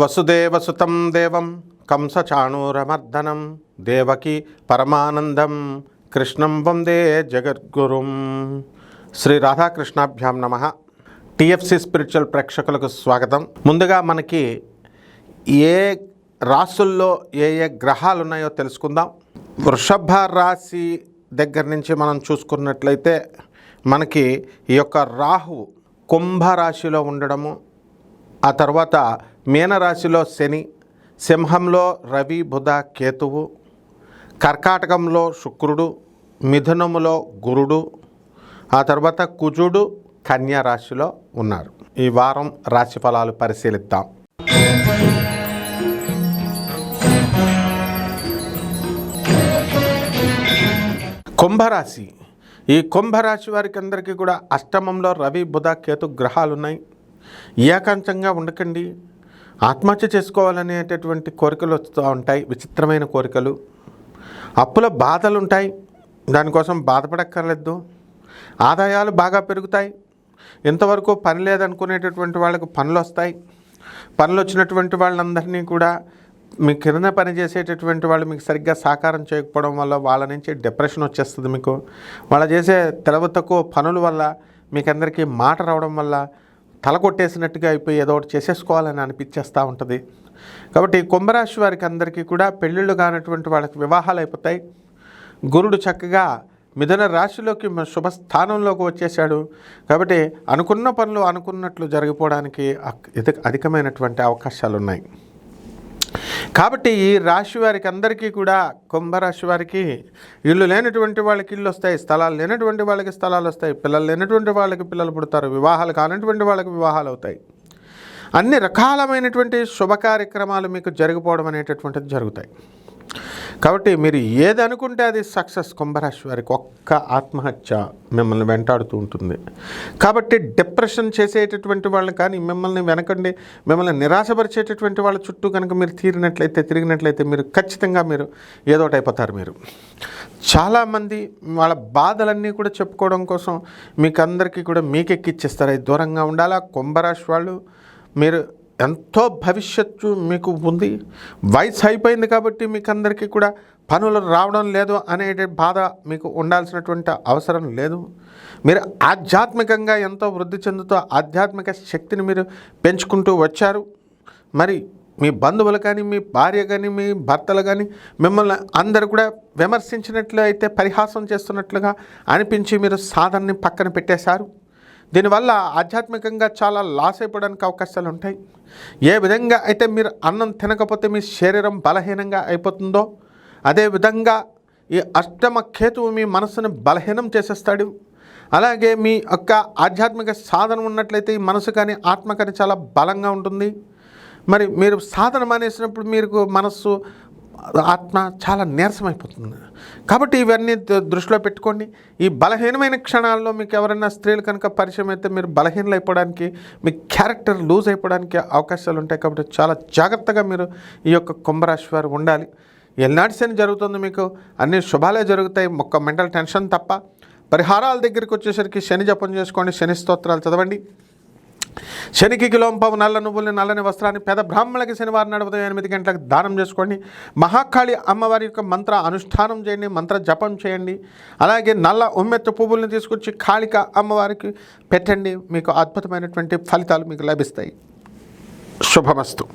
వసుదేవసుతం దేవం కంసచాణూరమర్దనం దేవకి పరమానందం కృష్ణం వందే జగద్గురుం శ్రీ రాధాకృష్ణాభ్యాం నమ టిఎఫ్సి స్పిరిచువల్ ప్రేక్షకులకు స్వాగతం. ముందుగా మనకి ఏ రాసుల్లో ఏ ఏ గ్రహాలు ఉన్నాయో తెలుసుకుందాం. వృషభ రాశి దగ్గర నుంచి మనం చూసుకున్నట్లయితే మనకి ఈ యొక్క రాహు కుంభరాశిలో ఉండడము ఆ తర్వాత మీనరాశిలో శని సింహంలో రవి బుధ కేతువు కర్కాటకంలో శుక్రుడు మిథునములో గురుడు ఆ తర్వాత కుజుడు కన్యా రాశిలో ఉన్నారు. ఈ వారం రాశి ఫలాలు పరిశీలిద్దాం. కుంభరాశి. ఈ కుంభరాశి వారికి అందరికీ కూడా అష్టమంలో రవి బుధ కేతు గ్రహాలు ఉన్నాయి ఏకాంతంగా ఉండకండి. ఆత్మహత్య చేసుకోవాలనేటటువంటి కోరికలు వస్తూ ఉంటాయి విచిత్రమైన కోరికలు. అప్పుల బాధలు ఉంటాయి దానికోసం బాధపడక్కర్లేదు. ఆదాయాలు బాగా పెరుగుతాయి. ఇంతవరకు పని లేదనుకునేటటువంటి వాళ్ళకు పనులు వస్తాయి పనులు వచ్చినటువంటి వాళ్ళందరినీ కూడా మీ కింద పని చేసేటటువంటి వాళ్ళు మీకు సరిగ్గా సహకారం చేయకపోవడం వల్ల వాళ్ళ నుంచి డిప్రెషన్ వచ్చేస్తుంది మీకు. వాళ్ళు చేసే తెలవ తక్కువ పనుల వల్ల మీకు అందరికీ మాట రావడం వల్ల తల కొట్టేసినట్టుగా అయిపోయి ఏదో ఒకటి చేసేసుకోవాలని అనిపించేస్తూ ఉంటుంది. కాబట్టి కుంభరాశి వారికి అందరికీ కూడా పెళ్ళిళ్ళు కానటువంటి వాళ్ళకి వివాహాలు అయిపోతాయి. గురుడు చక్కగా మిథున రాశిలోకి శుభ శుభస్థానంలోకి వచ్చేసాడు కాబట్టి అనుకున్న పనులు అనుకున్నట్లు జరిగిపోవడానికి అధికమైనటువంటి అవకాశాలు ఉన్నాయి కాబట్టి ఈ రాశి వారికి అందరికీ కూడా కుంభరాశి వారికి ఇల్లు లేనటువంటి వాళ్ళకి ఇల్లు వస్తాయి స్థలాలు లేనటువంటి వాళ్ళకి స్థలాలు వస్తాయి పిల్లలు లేనటువంటి వాళ్ళకి పిల్లలు పుడతారు వివాహాలు కానటువంటి వాళ్ళకి వివాహాలు అవుతాయి. అన్ని రకాలమైనటువంటి శుభ కార్యక్రమాలు మీకు జరిగిపోవడం అనేటటువంటిది జరుగుతాయి. కాబట్టి మీరు ఏది అనుకుంటే అది సక్సెస్. కుంభరాశి వారికి ఒక్క ఆత్మహత్య మిమ్మల్ని వెంటాడుతూ ఉంటుంది. కాబట్టి డిప్రెషన్ చేసేటటువంటి వాళ్ళు కానీ మిమ్మల్ని వెనకండి మిమ్మల్ని నిరాశపరిచేటటువంటి వాళ్ళ చుట్టూ కనుక మీరు తీరినట్లయితే తిరిగినట్లయితే మీరు ఖచ్చితంగా మీరు ఏదో ఒకటి అయిపోతారు మీరు. చాలామంది వాళ్ళ బాధలన్నీ కూడా చెప్పుకోవడం కోసం మీకు అందరికీ కూడా మీకెక్కిచ్చేస్తారు. అది దూరంగా ఉండాలా? కుంభరాశి వాళ్ళు మీరు ఎంతో భవిష్యత్తు మీకు ఉంది. వయసు అయిపోయింది కాబట్టి మీకు అందరికీ కూడా పనులు రావడం లేదు అనే బాధ మీకు ఉండాల్సినటువంటి అవసరం లేదు. మీరు ఆధ్యాత్మికంగా ఎంతో వృద్ధి చెందుతూ ఆధ్యాత్మిక శక్తిని మీరు పెంచుకుంటూ వచ్చారు. మరి మీ బంధువులు కానీ మీ భార్య కానీ మీ భర్తలు కానీ మిమ్మల్ని అందరు కూడా విమర్శించినట్లు అయితే పరిహాసం చేస్తున్నట్లుగా అనిపించి మీరు సాధనని పక్కన పెట్టేశారు. దీనివల్ల ఆధ్యాత్మికంగా చాలా లాస్ అయిపోవడానికి అవకాశాలు ఉంటాయి. ఏ విధంగా అయితే మీరు అన్నం తినకపోతే మీ శరీరం బలహీనంగా అయిపోతుందో అదేవిధంగా ఈ అష్టమ కేతువు మీ మనసును బలహీనం చేసేస్తాడు. అలాగే మీ యొక్క ఆధ్యాత్మిక సాధన ఉన్నట్లయితే ఈ మనసు కానీ ఆత్మ కానీ చాలా బలంగా ఉంటుంది. మరి మీరు సాధన మానేసినప్పుడు మీకు మనస్సు ఆత్మ చాలా నీరసమైపోతుంది. కాబట్టి ఇవన్నీ దృష్టిలో పెట్టుకోండి. ఈ బలహీనమైన క్షణాల్లో మీకు ఎవరైనా స్త్రీలు కనుక పరిచయం అయితే మీరు బలహీనలు అయిపోవడానికి మీ క్యారెక్టర్ లూజ్ అయిపోవడానికి అవకాశాలు ఉంటాయి కాబట్టి చాలా జాగ్రత్తగా మీరు ఈ యొక్క కుంభరాశి వారు ఉండాలి. ఎల్నాటి శని జరుగుతుంది మీకు. అన్ని శుభాలే జరుగుతాయి. ఒక్క మెంటల్ టెన్షన్ తప్ప. పరిహారాల దగ్గరికి వచ్చేసరికి శని జపం చేసుకోండి. శని స్తోత్రాలు చదవండి. శనికి కిలోంపవు నల్ల నువ్వుల్ని నల్లని వస్త్రాన్ని పేద బ్రాహ్మణులకి శనివారం నాడు ఉదయం ఎనిమిది గంటలకు దానం చేసుకోండి. మహాకాళి అమ్మవారి యొక్క మంత్ర అనుష్ఠానం చేయండి మంత్ర జపం చేయండి. అలాగే నల్ల ఉమ్మెత్తు పువ్వుల్ని తీసుకొచ్చి కాళిక అమ్మవారికి పెట్టండి. మీకు అద్భుతమైనటువంటి ఫలితాలు మీకు లభిస్తాయి. శుభమస్తు.